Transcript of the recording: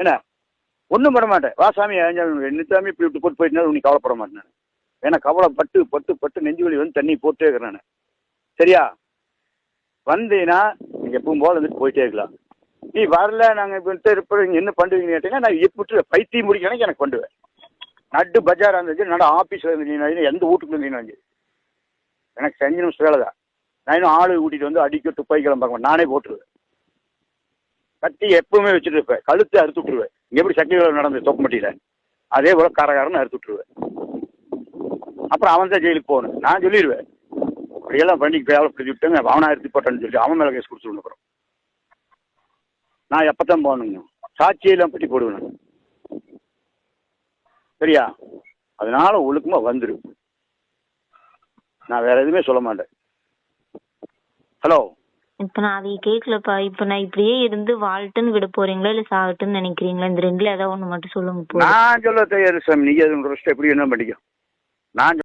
என்ன? ஒண்ணும் பண்ண மாட்டேன். வா சாமி என்ன சாமி இப்படி விட்டு போட்டு போயிட்டு நீ கவலைப்பட மாட்டேன். ஏன்னா கவலைப்பட்டு பட்டு பட்டு நெஞ்சு வலி வந்து தண்ணி போட்டே இருக்கிறேன் சரியா? வந்தீங்கன்னா நீங்க எப்பவும் போல வந்துட்டு போயிட்டே இருக்கலாம். நீ வரல நாங்க இப்போ இருப்ப என்ன பண்ணுவீங்கன்னு கேட்டீங்கன்னா நான் எப்படி பைத்தியம் முடிக்கணும் எனக்கு பண்ணுவேன். நட்டு பஜார் இருந்துச்சு நடு ஆஃபீஸில் இருந்துச்சு எந்த வீட்டுக்கு இருந்தீங்கன்னு எனக்கு செஞ்சு நிமிஷம் வேலை தான் நானும் ஆளு கூட்டிட்டு வந்து அடிக்க துப்பாக்கிலாம் பார்க்க நானே போட்டுருவேன். கத்தி எப்பவுமே வச்சுட்டு இருப்பேன். கழுத்து அறுத்து விட்டுருவேன். இங்கே எப்படி சக்தி வேலை நடந்தது தொப்பமட்டியில அதே போல காரகாரன்னு அறுத்து விட்டுருவேன். அப்புறம் அவன் தான் ஜெயிலுக்கு போகணும். நான் சொல்லிடுவேன். அப்படியெல்லாம் பண்ணி வேலை பிடிச்சி விட்டுங்க அவனா எடுத்து போட்டேன்னு சொல்லி அவன் மேலே கேஸ் கொடுத்துருவேன் அப்புறம். நான் எப்போதான் போகணுங்க சாட்சியெல்லாம் பற்றி போடுவேன் நான். சரியா? அதனால ஒழுக்கமா வந்துரு. நான் வேற எதுவுமே சொல்ல மாட்டேன். ஹலோ இப்ப நான் அதை கேக்கலப்பா. இப்ப நான் இப்படியே இருந்து வாழ்ட்டுன்னு விட போறீங்களா இல்ல சாகட்டுன்னு நினைக்கிறீங்களா? இந்த ரெண்டுல ஏதாவது ஒண்ணு மட்டும் சொல்லுங்க நான் சொல்ல தயார் சாமி. அது ரெஸ்ட் எப்படி என்ன பண்ணிக்க? நான்